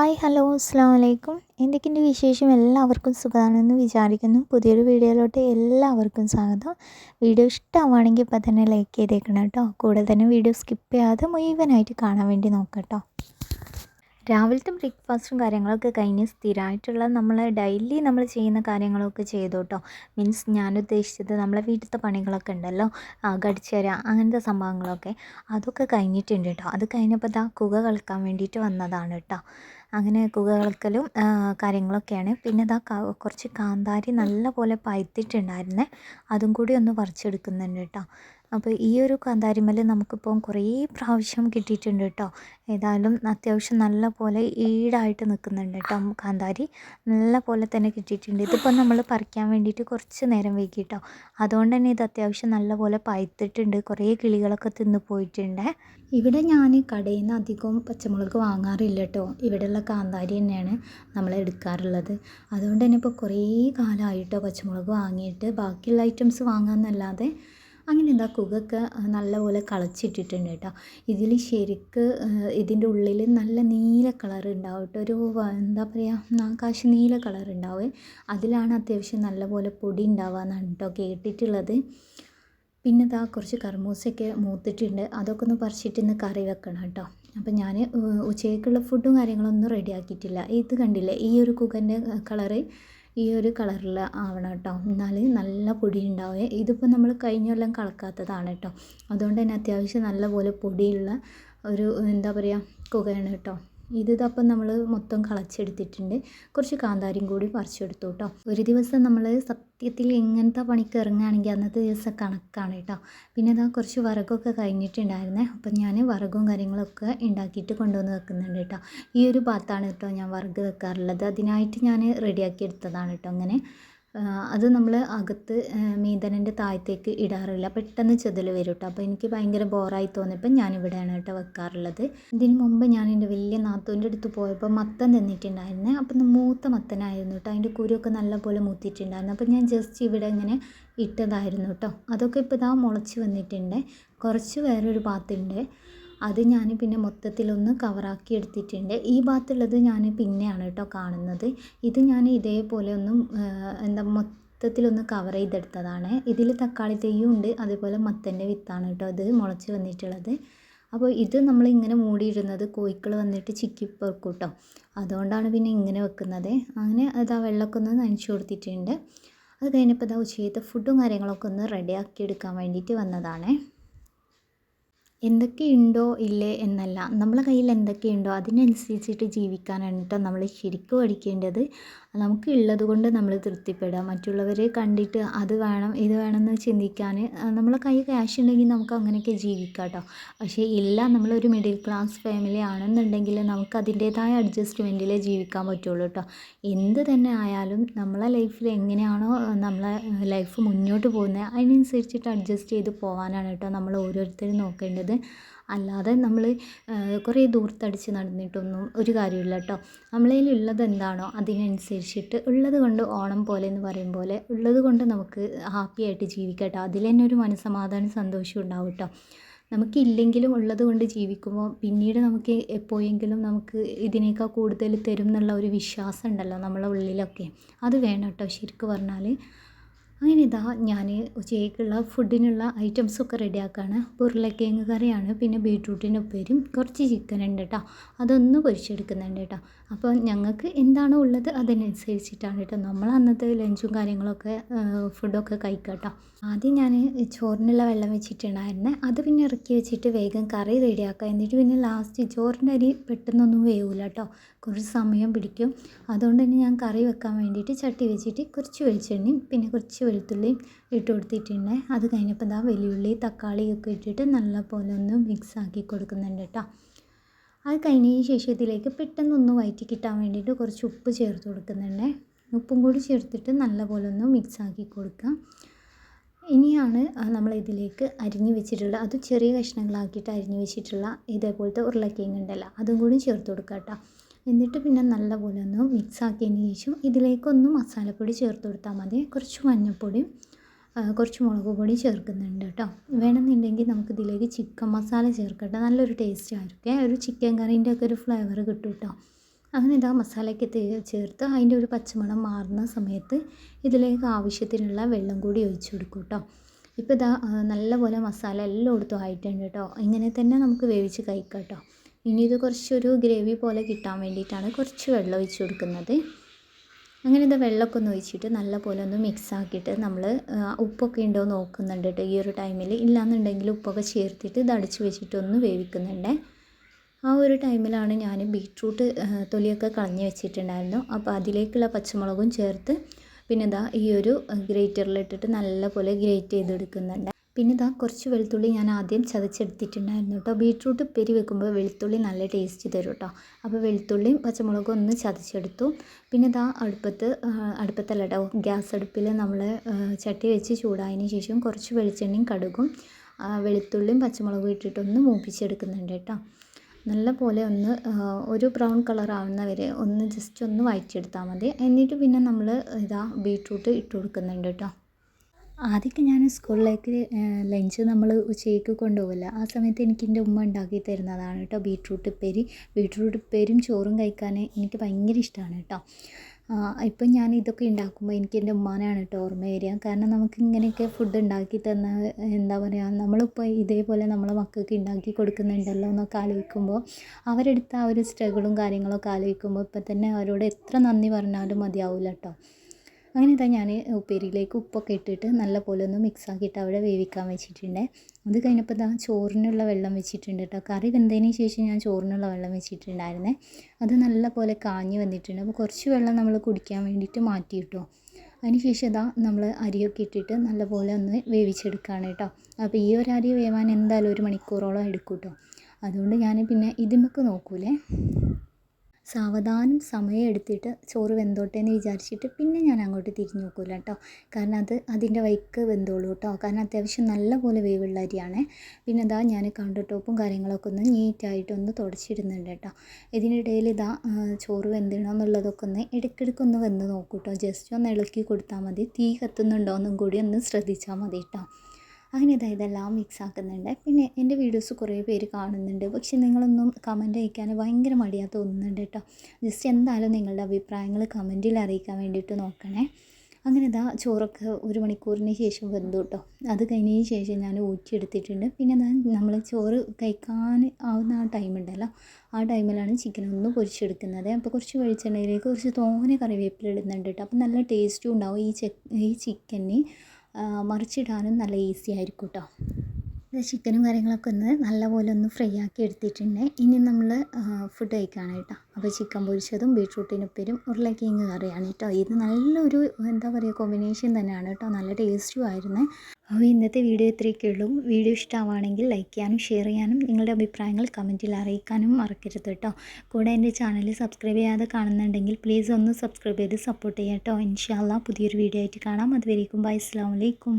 Hi hello അസ്സാം വലൈക്കും എന്തൊക്കെയുണ്ട് വിശേഷം? എല്ലാവർക്കും സുഖമാണെന്ന് വിചാരിക്കുന്നു. പുതിയൊരു വീഡിയോയിലോട്ട് എല്ലാവർക്കും സ്വാഗതം. വീഡിയോ ഇഷ്ടമാവുകയാണെങ്കിൽ ഇപ്പം തന്നെ ലൈക്ക് ചെയ്തേക്കണം കേട്ടോ. കൂടെ തന്നെ വീഡിയോ സ്കിപ്പ് ചെയ്യാതെ മുഴുവനായിട്ട് കാണാൻ വേണ്ടി നോക്കാം കേട്ടോ. രാവിലത്തെ ബ്രേക്ക്ഫാസ്റ്റും കാര്യങ്ങളൊക്കെ കഴിഞ്ഞ് സ്ഥിരമായിട്ടുള്ള നമ്മൾ ഡെയിലി നമ്മൾ ചെയ്യുന്ന കാര്യങ്ങളൊക്കെ ചെയ്തു കേട്ടോ മീൻസ് ഞാൻ ഉദ്ദേശിച്ചത് നമ്മളെ വീട്ടിലത്തെ പണികളൊക്കെ ഉണ്ടല്ലോ. അകടിച്ച് തരാം അങ്ങനത്തെ സംഭവങ്ങളൊക്കെ. അതൊക്കെ കഴിഞ്ഞിട്ടുണ്ട് കേട്ടോ. അത് കഴിഞ്ഞപ്പോൾ ദാ കുക കളിക്കാൻ വേണ്ടിയിട്ട് വന്നതാണ് കേട്ടോ. അങ്ങനെ കുക കളിക്കലും കാര്യങ്ങളൊക്കെയാണ്. പിന്നെ ദാ കുറച്ച് കാന്താരി നല്ല പോലെ പഴുത്തിട്ടുണ്ടായിരുന്നേ. അതും കൂടി ഒന്ന് പറിച്ചെടുക്കുന്നുണ്ട് കേട്ടോ. അപ്പോൾ ഈ ഒരു കാന്താരിമേൽ നമുക്കിപ്പം കുറേ പ്രാവശ്യം കിട്ടിയിട്ടുണ്ട് കേട്ടോ ഏതായാലും അത്യാവശ്യം നല്ല പോലെ ഈടായിട്ട് നിൽക്കുന്നുണ്ട് കേട്ടോ കാന്താരി. നല്ല പോലെ തന്നെ കിട്ടിയിട്ടുണ്ട്. ഇതിപ്പോൾ നമ്മൾ പറിക്കാൻ വേണ്ടിയിട്ട് കുറച്ച് നേരം വൈകി കേട്ടോ അതുകൊണ്ട് തന്നെ ഇത് അത്യാവശ്യം നല്ല പോലെ പഴുത്തിട്ടുണ്ട് കുറേ കിളികളൊക്കെ തിന്ന് പോയിട്ടുണ്ട്. ഇവിടെ ഞാൻ കടയിൽ നിന്ന് അധികം പച്ചമുളക് വാങ്ങാറില്ല കേട്ടോ ഇവിടെയുള്ള കാന്താരി തന്നെയാണ് നമ്മൾ എടുക്കാറുള്ളത്. അതുകൊണ്ട് തന്നെ ഇപ്പോൾ കുറേ കാലമായിട്ടോ പച്ചമുളക് വാങ്ങിയിട്ട് ബാക്കിയുള്ള ഐറ്റംസ് വാങ്ങാമെന്നല്ലാതെ അങ്ങനെ എന്താ കുകൊക്കെ നല്ലപോലെ കളച്ചിട്ടിട്ടുണ്ട് കേട്ടോ. ഇതിൽ ശരിക്ക് ഇതിന്റെ ഉള്ളിൽ നല്ല നീല കളർ ഉണ്ടാവും കേട്ടോ. ഒരു എന്താ പറയുക ആകാശ നീല കളർ ഉണ്ടാവും. അതിലാണ് അത്യാവശ്യം നല്ലപോലെ പൊടി ഉണ്ടാവുക എന്നാണ് കേട്ടോ കേട്ടിട്ടുള്ളത്. പിന്നെ ഇതാ കുറച്ച് കർമൂസയൊക്കെ മൂത്തിട്ടുണ്ട്. അതൊക്കെ ഒന്ന് പറിച്ചിട്ട് ഇന്ന് കറി വെക്കണം കേട്ടോ. അപ്പം ഞാൻ ഉച്ചയ്ക്കുള്ള ഫുഡും കാര്യങ്ങളൊന്നും റെഡിയാക്കിയിട്ടില്ല ഇത് കണ്ടില്ലേ ഈ ഒരു കുക്കന്റെ കളറ്? ഈ ഒരു കളറിൽ ആവണം കേട്ടോ. എന്നാൽ നല്ല പൊടി ഉണ്ടാവുക ഇതിപ്പോൾ നമ്മൾ കഴിഞ്ഞ കൊല്ലം കളക്കാത്തതാണ് കേട്ടോ. അതുകൊണ്ട് തന്നെ അത്യാവശ്യം നല്ല പോലെ പൊടിയുള്ള ഒരു എന്താ പറയുക കുകയാണ് കേട്ടോ. ഇത് ഇതപ്പം നമ്മൾ മൊത്തം കളച്ചെടുത്തിട്ടുണ്ട്. കുറച്ച് കാന്താരിയും കൂടി പറിച്ചെടുത്തു കേട്ടോ. ഒരു ദിവസം നമ്മൾ സത്യത്തിൽ എങ്ങനത്തെ പണിക്ക് ഇറങ്ങുകയാണെങ്കിൽ അന്നത്തെ ദിവസം കണക്കാണ് കേട്ടോ. പിന്നെ ഇതാ കുറച്ച് വറകൊക്കെ കഴിഞ്ഞിട്ടുണ്ടായിരുന്നേ. അപ്പം ഞാൻ വറകും കാര്യങ്ങളൊക്കെ ഉണ്ടാക്കിയിട്ട് കൊണ്ടുവന്ന് വെക്കുന്നുണ്ട് കേട്ടോ. ഈ ഒരു ഭാഗത്താണ് കേട്ടോ ഞാൻ വറക് വെക്കാറുള്ളത്. അതിനായിട്ട് ഞാൻ റെഡിയാക്കി എടുത്തതാണ് കേട്ടോ അങ്ങനെ അത് നമ്മൾ അകത്ത് മീതനന്റെ താഴത്തേക്ക് ഇടാറില്ല. പെട്ടെന്ന് ചെതൽ വരും കേട്ടോ അപ്പോൾ എനിക്ക് ഭയങ്കര ബോറായി തോന്നിയപ്പോൾ ഞാനിവിടെയാണ് കേട്ടോ വെക്കാറുള്ളത്. ഇതിന് മുമ്പ് ഞാൻ എന്റെ വലിയ നാത്തൂന്റെ അടുത്ത് പോയപ്പോൾ മത്തൻ തന്നിട്ടുണ്ടായിരുന്നേ. അപ്പം മൂത്ത മത്തനായിരുന്നു കേട്ടോ അതിന്റെ കുരുവൊക്കെ നല്ലപോലെ മൂത്തിട്ടുണ്ടായിരുന്നു. അപ്പോൾ ഞാൻ ജസ്റ്റ് ഇവിടെ ഇങ്ങനെ ഇട്ടതായിരുന്നു കേട്ടോ അതൊക്കെ ഇപ്പോൾ ഇതാ മുളച്ച് വന്നിട്ടുണ്ട്. കുറച്ച് വേറൊരു പാത്തുണ്ട്. അത് ഞാൻ പിന്നെ മൊത്തത്തിലൊന്ന് കവറാക്കി എടുത്തിട്ടുണ്ട്. ഈ ഭാഗത്തുള്ളത് ഞാൻ പിന്നെയാണ് കേട്ടോ കാണുന്നത്. ഇത് ഞാൻ ഇതേപോലെ ഒന്നും എന്താ മൊത്തത്തിലൊന്ന് കവർ ചെയ്തെടുത്തതാണ്. ഇതിൽ തക്കാളി തെയ്യും ഉണ്ട് അതേപോലെ മത്തന്റെ വിത്താണ് കേട്ടോ അത് മുളച്ച് വന്നിട്ടുള്ളത്. അപ്പോൾ ഇത് നമ്മൾ ഇങ്ങനെ മൂടിയിടുന്നത് കോഴിക്കൾ വന്നിട്ട് ചിക്കി പെറുക്കും കേട്ടോ. അതുകൊണ്ടാണ് പിന്നെ ഇങ്ങനെ വെക്കുന്നത്. അങ്ങനെ അത് ആ വെള്ളമൊക്കെ ഒന്ന് നനച്ചു കൊടുത്തിട്ടുണ്ട്. അത് കഴിഞ്ഞപ്പോൾ ഇതാ ഉച്ചയത്തെ ഫുഡും കാര്യങ്ങളൊക്കെ ഒന്ന് റെഡിയാക്കി എടുക്കാൻ വേണ്ടിയിട്ട് വന്നതാണേ. എന്തൊക്കെയുണ്ടോ ഇല്ലേ എന്നല്ല. നമ്മളെ കയ്യിൽ എന്തൊക്കെയുണ്ടോ അതിനനുസരിച്ചിട്ട് ജീവിക്കാനാണ് നമ്മൾ ശരിക്കും പഠിക്കേണ്ടത്. നമുക്ക് ഉള്ളത് കൊണ്ട് നമ്മൾ തൃപ്തിപ്പെടുക മറ്റുള്ളവരെ കണ്ടിട്ട് അത് വേണം ഇത് വേണമെന്ന് ചിന്തിക്കാൻ നമ്മളെ കയ്യിൽ ക്യാഷ് ഉണ്ടെങ്കിൽ നമുക്ക് അങ്ങനെയൊക്കെ ജീവിക്കാം കേട്ടോ. പക്ഷേ ഇല്ല നമ്മളൊരു മിഡിൽ ക്ലാസ് ഫാമിലി ആണെന്നുണ്ടെങ്കിൽ നമുക്ക് അതിന്റേതായ അഡ്ജസ്റ്റ്മെന്റിലേ ജീവിക്കാൻ പറ്റുള്ളൂ കേട്ടോ. എന്ത് തന്നെ ആയാലും നമ്മളെ ലൈഫിൽ എങ്ങനെയാണോ നമ്മളെ ലൈഫ് മുന്നോട്ട് പോകുന്നത് അതിനനുസരിച്ചിട്ട് അഡ്ജസ്റ്റ് ചെയ്ത് പോകാനാണ് കേട്ടോ നമ്മൾ ഓരോരുത്തരും നോക്കേണ്ടത്. അല്ലാതെ നമ്മൾ കുറേ ദൂരത്തടിച്ച് നടന്നിട്ടൊന്നും ഒരു കാര്യമില്ല കേട്ടോ നമ്മളതിൽ ഉള്ളത് എന്താണോ അതിനനുസരിച്ചിട്ട് ഉള്ളത് കൊണ്ട് ഓണം പോലെ എന്ന് പറയും പോലെ ഉള്ളത് കൊണ്ട് നമുക്ക് ഹാപ്പി ആയിട്ട് ജീവിക്കാം കേട്ടോ അതിൽ തന്നെ ഒരു മനസ്സമാധാനം സന്തോഷം ഉണ്ടാവും കേട്ടോ നമുക്കില്ലെങ്കിലും ഉള്ളത് കൊണ്ട് ജീവിക്കുമ്പോൾ പിന്നീട് നമുക്ക് എപ്പോഴെങ്കിലും നമുക്ക് ഇതിനേക്കാൾ കൂടുതൽ തരും എന്നുള്ള ഒരു വിശ്വാസം ഉണ്ടല്ലോ നമ്മളെ ഉള്ളിലൊക്കെ. അത് വേണം കേട്ടോ ശരിക്കും പറഞ്ഞാൽ അങ്ങനെ ഇതാ ഞാൻ ഉച്ചയ്ക്കുള്ള ഫുഡിനുള്ള ഐറ്റംസൊക്കെ റെഡിയാക്കാണ് ഉരുളക്കിഴങ്ങ് കറിയാണ് പിന്നെ ബീട്രൂട്ടിന്റെ ഉപ്പേരും കുറച്ച് ചിക്കൻ ഉണ്ട് കേട്ടോ അതൊന്ന് പൊരിച്ചെടുക്കുന്നുണ്ട് കേട്ടോ അപ്പോൾ ഞങ്ങൾക്ക് എന്താണോ ഉള്ളത് അതിനനുസരിച്ചിട്ടാണ് കേട്ടോ നമ്മൾ അന്നത്തെ ലഞ്ചും കാര്യങ്ങളൊക്കെ ഫുഡൊക്കെ കഴിക്കുക കേട്ടോ ആദ്യം ഞാൻ ചോറിനുള്ള വെള്ളം വെച്ചിട്ടുണ്ടായിരുന്നേ. അത് പിന്നെ ഇറക്കി വെച്ചിട്ട് വേഗം കറി റെഡിയാക്കുക എന്നിട്ട് പിന്നെ ലാസ്റ്റ് ചോറിന്റെ അരി പെട്ടെന്നൊന്നും വേവില്ല കേട്ടോ കുറച്ച് സമയം പിടിക്കും. അതുകൊണ്ട് തന്നെ ഞാൻ കറി വെക്കാൻ വേണ്ടിയിട്ട് ചട്ടി വെച്ചിട്ട് കുറച്ച് വെളിച്ചെണ്ണയും പിന്നെ കുറച്ച് വെളുത്തുള്ളിയും ഇട്ട് കൊടുത്തിട്ടുണ്ട്. അത് കഴിഞ്ഞപ്പോൾ ഇതാ വെല്ലുള്ളി തക്കാളിയൊക്കെ ഇട്ടിട്ട് നല്ല പോലെ ഒന്ന് മിക്സ് ആക്കി കൊടുക്കുന്നുണ്ട് കേട്ടോ അത് കഴിഞ്ഞതിന് ശേഷം ഇതിലേക്ക് പെട്ടെന്നൊന്ന് വയറ്റി കിട്ടാൻ വേണ്ടിയിട്ട് കുറച്ച് ഉപ്പ് ചേർത്ത് കൊടുക്കുന്നുണ്ട്. ഉപ്പും കൂടി ചേർത്തിട്ട് നല്ല പോലെ ഒന്ന് മിക്സ് ആക്കി കൊടുക്കുക ഇനിയാണ് നമ്മൾ ഇതിലേക്ക് അരിഞ്ഞു വെച്ചിട്ടുള്ള അത് ചെറിയ കഷ്ണങ്ങളാക്കിയിട്ട് അരിഞ്ഞു വെച്ചിട്ടുള്ള ഇതേപോലത്തെ ഉരുളക്കിഴങ്ങ് ഉണ്ടല്ലോ അതും കൂടി ചേർത്ത് കൊടുക്കുക കേട്ടോ എന്നിട്ട് പിന്നെ നല്ലപോലെ ഒന്ന് മിക്സ് ആക്കിയതിന് ശേഷം ഇതിലേക്കൊന്ന് മസാലപ്പൊടി ചേർത്ത് കൊടുത്താൽ മതി. കുറച്ച് മഞ്ഞൾപ്പൊടിയും കുറച്ച് മുളക് പൊടി ചേർക്കുന്നുണ്ട് കേട്ടോ. വേണമെന്നുണ്ടെങ്കിൽ നമുക്ക് ഇതിലേക്ക് ചിക്കൻ മസാല ചേർക്കട്ടെ. നല്ലൊരു ടേസ്റ്റ് ആയിരിക്കും. ഒരു ചിക്കൻ കറീന്റെ ഒക്കെ ഒരു ഫ്ലേവർ കിട്ടും കേട്ടോ. അങ്ങനെ ഇതാ മസാലയ്ക്ക് ചേർത്ത് അതിന്റെ ഒരു പച്ചമണം മാറുന്ന സമയത്ത് ഇതിലേക്ക് ആവശ്യത്തിനുള്ള വെള്ളം കൂടി ഒഴിച്ച് കൊടുക്കും കേട്ടോ. ഇപ്പോൾ ഇതാ നല്ലപോലെ മസാല എല്ലായിടത്തും ആയിട്ടുണ്ട് കേട്ടോ. ഇങ്ങനെ തന്നെ നമുക്ക് വേവിച്ച് കഴിക്കാം കേട്ടോ. ഇനി ഇത് കുറച്ചൊരു ഗ്രേവി പോലെ കിട്ടാൻ വേണ്ടിയിട്ടാണ് കുറച്ച് വെള്ളം ഒഴിച്ച് കൊടുക്കുന്നത്. അങ്ങനെ ഇത് വെള്ളമൊക്കെ ഒന്ന് ഒഴിച്ചിട്ട് നല്ല പോലെ ഒന്ന് മിക്സ് ആക്കിയിട്ട് നമ്മൾ ഉപ്പൊക്കെ ഉണ്ടോ നോക്കുന്നുണ്ട് കേട്ടോ. ഈ ഒരു ടൈമിൽ ഇല്ലാന്നുണ്ടെങ്കിൽ ഉപ്പൊക്കെ ചേർത്തിട്ട് ഇത് അടച്ച് വെച്ചിട്ട് ഒന്ന് വേവിക്കുന്നുണ്ട്. ആ ഒരു ടൈമിലാണ് ഞാൻ ബീട്രൂട്ട് തൊലിയൊക്കെ കളഞ്ഞ് വെച്ചിട്ടുണ്ടായിരുന്നു. അപ്പോൾ അതിലേക്കുള്ള പച്ചമുളകും ചേർത്ത് പിന്നെ ഇതാ ഈ ഒരു ഗ്രേറ്ററിലിട്ടിട്ട് നല്ല പോലെ ഗ്രേറ്റ് ചെയ്തെടുക്കുന്നുണ്ട്. പിന്നെ ഇതാ കുറച്ച് വെളുത്തുള്ളി ഞാൻ ആദ്യം ചതച്ചെടുത്തിട്ടുണ്ടായിരുന്നു കേട്ടോ. ബീട്രൂട്ട് പെരി വെക്കുമ്പോൾ വെളുത്തുള്ളി നല്ല ടേസ്റ്റ് തരും കേട്ടോ. അപ്പോൾ വെളുത്തുള്ളിയും പച്ചമുളകും ഒന്ന് ചതച്ചെടുത്തു. പിന്നെ ഇതാ അടുപ്പത്ത് അടുപ്പത്തല്ല കേട്ടോ ഗ്യാസ് അടുപ്പിൽ നമ്മൾ ചട്ടി വെച്ച് ചൂടായതിന് ശേഷം കുറച്ച് വെളിച്ചെണ്ണയും കടുകും വെളുത്തുള്ളിയും പച്ചമുളകും ഇട്ടിട്ടൊന്ന് മൂപ്പിച്ചെടുക്കുന്നുണ്ട് കേട്ടോ. നല്ല പോലെ ഒന്ന് ഒരു ബ്രൗൺ കളർ ആവുന്ന വരെ ഒന്ന് ജസ്റ്റ് ഒന്ന് വഴറ്റിയെടുത്താൽ മതി. എന്നിട്ട് പിന്നെ നമ്മൾ ഇതാ ബീട്രൂട്ട് ഇട്ട് കൊടുക്കുന്നുണ്ട് കേട്ടോ. ആദ്യമൊക്കെ ഞാൻ സ്കൂളിലേക്ക് ലഞ്ച് നമ്മൾ ഉച്ചയ്ക്ക് കൊണ്ടുപോകില്ല ആ സമയത്ത് എനിക്ക് എന്റെ ഉമ്മ ഉണ്ടാക്കി തരുന്നതാണ് കേട്ടോ ബീട്രൂട്ട് ഉപ്പേരി. ബീട്രൂട്ട് ഉപ്പേരിയും ചോറും കഴിക്കാൻ എനിക്ക് ഭയങ്കര ഇഷ്ടമാണ് കേട്ടോ. ഇപ്പം ഞാൻ ഇതൊക്കെ ഉണ്ടാക്കുമ്പോൾ എനിക്ക് എന്റെ ഉമ്മാനാണ് കേട്ടോ ഓർമ്മ വരിക. കാരണം നമുക്ക് ഇങ്ങനെയൊക്കെ ഫുഡ് ഉണ്ടാക്കി തന്ന എന്താ പറയുക നമ്മളിപ്പോൾ ഇതേപോലെ നമ്മളെ മക്കൾക്ക് ഉണ്ടാക്കി കൊടുക്കുന്നുണ്ടല്ലോ എന്നൊക്കെ ആലോചിക്കുമ്പോൾ അവരെടുത്ത ആ ഒരു സ്ട്രഗിളും കാര്യങ്ങളൊക്കെ ആലോചിക്കുമ്പോൾ ഇപ്പം തന്നെ അവരോട് എത്ര നന്ദി പറഞ്ഞാലും മതിയാവില്ല കേട്ടോ. അങ്ങനെ ഇതാ ഞാൻ ഉപ്പേരിയിലേക്ക് ഉപ്പൊക്കെ ഇട്ടിട്ട് നല്ല പോലെ ഒന്ന് മിക്സ് ആക്കിയിട്ട് അവിടെ വേവിക്കാൻ വെച്ചിട്ടുണ്ട്. അത് കഴിഞ്ഞപ്പോൾ ഇതാ ചോറിനുള്ള വെള്ളം വെച്ചിട്ടുണ്ട് കേട്ടോ കറി വെന്തതിന് ശേഷം ഞാൻ ചോറിനുള്ള വെള്ളം വെച്ചിട്ടുണ്ടായിരുന്നേ. അത് നല്ല പോലെ കാഞ്ഞ് വന്നിട്ടുണ്ട്. അപ്പോൾ കുറച്ച് വെള്ളം നമ്മൾ കുടിക്കാൻ വേണ്ടിയിട്ട് മാറ്റി കിട്ടുമോ അതിനുശേഷം ഇതാ നമ്മൾ അരിയൊക്കെ ഇട്ടിട്ട് നല്ലപോലെ ഒന്ന് വേവിച്ചെടുക്കുകയാണ് കേട്ടോ അപ്പോൾ ഈ ഒരു അരി വേവാൻ എന്തായാലും ഒരു മണിക്കൂറോളം എടുക്കും കേട്ടോ അതുകൊണ്ട് ഞാൻ പിന്നെ ഇതിമൊക്കെ നോക്കൂലേ? സാവധാനം സമയം എടുത്തിട്ട് ചോറ് വെന്തോട്ടെ എന്ന് വിചാരിച്ചിട്ട് പിന്നെ ഞാൻ അങ്ങോട്ട് തിരിഞ്ഞു നോക്കില്ല കേട്ടോ കാരണം അത് അതിന്റെ വൈക്ക് വെന്തോളൂ കേട്ടോ കാരണം അത്യാവശ്യം നല്ല പോലെ വേവുള്ള അരിയാണ്. പിന്നെ ഇതാ ഞാൻ കൗണ്ടർ ടോപ്പും കാര്യങ്ങളൊക്കെ ഒന്ന് നീറ്റായിട്ടൊന്ന് തുടച്ചിടുന്നുണ്ട് കേട്ടോ ഇതിനിടയിൽ ഇതാ ചോറ് വെന്തണോ എന്നുള്ളതൊക്കെ ഒന്ന് ഇടയ്ക്കിടയ്ക്ക് ഒന്ന് വെന്ത് നോക്കൂ കേട്ടോ ജസ്റ്റ് ഒന്ന് ഇളക്കി കൊടുത്താൽ മതി. തീ കത്തുന്നുണ്ടോ എന്നും കൂടി ഒന്ന് ശ്രദ്ധിച്ചാൽ മതി കേട്ടോ അങ്ങനെ ഇതാ ഇതെല്ലാം മിക്സ് ആക്കുന്നുണ്ട്. പിന്നെ എന്റെ വീഡിയോസ് കുറേ പേര് കാണുന്നുണ്ട്. പക്ഷെ നിങ്ങളൊന്നും കമന്റ് അയക്കാൻ ഭയങ്കര മടിയാ തോന്നുന്നുണ്ട് കേട്ടോ ജസ്റ്റ് എന്തായാലും നിങ്ങളുടെ അഭിപ്രായങ്ങൾ കമന്റിൽ അറിയിക്കാൻ വേണ്ടിയിട്ട് നോക്കണേ. അങ്ങനെ ഇതാ ചോറൊക്കെ ഒരു മണിക്കൂറിന് ശേഷം വെന്തു കേട്ടോ അത് കഴിഞ്ഞതിന് ശേഷം ഞാൻ ഊറ്റിയെടുത്തിട്ടുണ്ട് പിന്നെ ഞാൻ നമ്മൾ ചോറ് കഴിക്കാൻ ആവുന്ന ആ ടൈം ഉണ്ടല്ലോ. ആ ടൈമിലാണ് ചിക്കൻ ഒന്ന് പൊരിച്ചെടുക്കുന്നത്. അപ്പോൾ കുറച്ച് വെളിച്ചെണ്ണയിലേക്ക് കുറച്ച് തോനെ കറിവേപ്പില ഇടുന്നുണ്ട് കേട്ടോ അപ്പോൾ നല്ല ടേസ്റ്റും ഉണ്ടാവും ഈ ഈ ചിക്കന് മറിച്ചിടാനും നല്ല ഈസി ആയിരിക്കും കേട്ടോ ചിക്കനും കാര്യങ്ങളൊക്കെ ഒന്ന് നല്ലപോലെ ഒന്ന് ഫ്രൈ ആക്കി എടുത്തിട്ടുണ്ട്. ഇനി നമ്മൾ ഫുഡ് കഴിക്കുകയാണ് കേട്ടോ. അപ്പോൾ ചിക്കൻ പൊരിച്ചതും ബീട്രൂട്ടിനുപ്പേരും ഉരുളക്കിഴങ്ങ് കറിയാണ് കേട്ടോ. ഇത് നല്ലൊരു എന്താ പറയുക കോമ്പിനേഷൻ തന്നെയാണ് കേട്ടോ. നല്ല ടേസ്റ്റും ആയിരുന്നു. അപ്പോൾ ഇന്നത്തെ വീഡിയോ ഇത്രയൊക്കെ ഉള്ളൂ. വീഡിയോ ഇഷ്ടമാണെങ്കിൽ ലൈക്ക് ചെയ്യാനും ഷെയർ ചെയ്യാനും നിങ്ങളുടെ അഭിപ്രായങ്ങൾ കമന്റിൽ അറിയിക്കാനും മറക്കരുത് കേട്ടോ. കൂടെ എന്റെ ചാനൽ സബ്സ്ക്രൈബ് ചെയ്യാതെ കാണുന്നുണ്ടെങ്കിൽ പ്ലീസ് ഒന്ന് സബ്സ്ക്രൈബ് ചെയ്ത് സപ്പോർട്ട് ചെയ്യാം കേട്ടോ. ഇൻഷാല്ല പുതിയൊരു വീഡിയോ ആയിട്ട് കാണാം. അതുവരേക്കും ബൈ അസ്സാം വലൈക്കും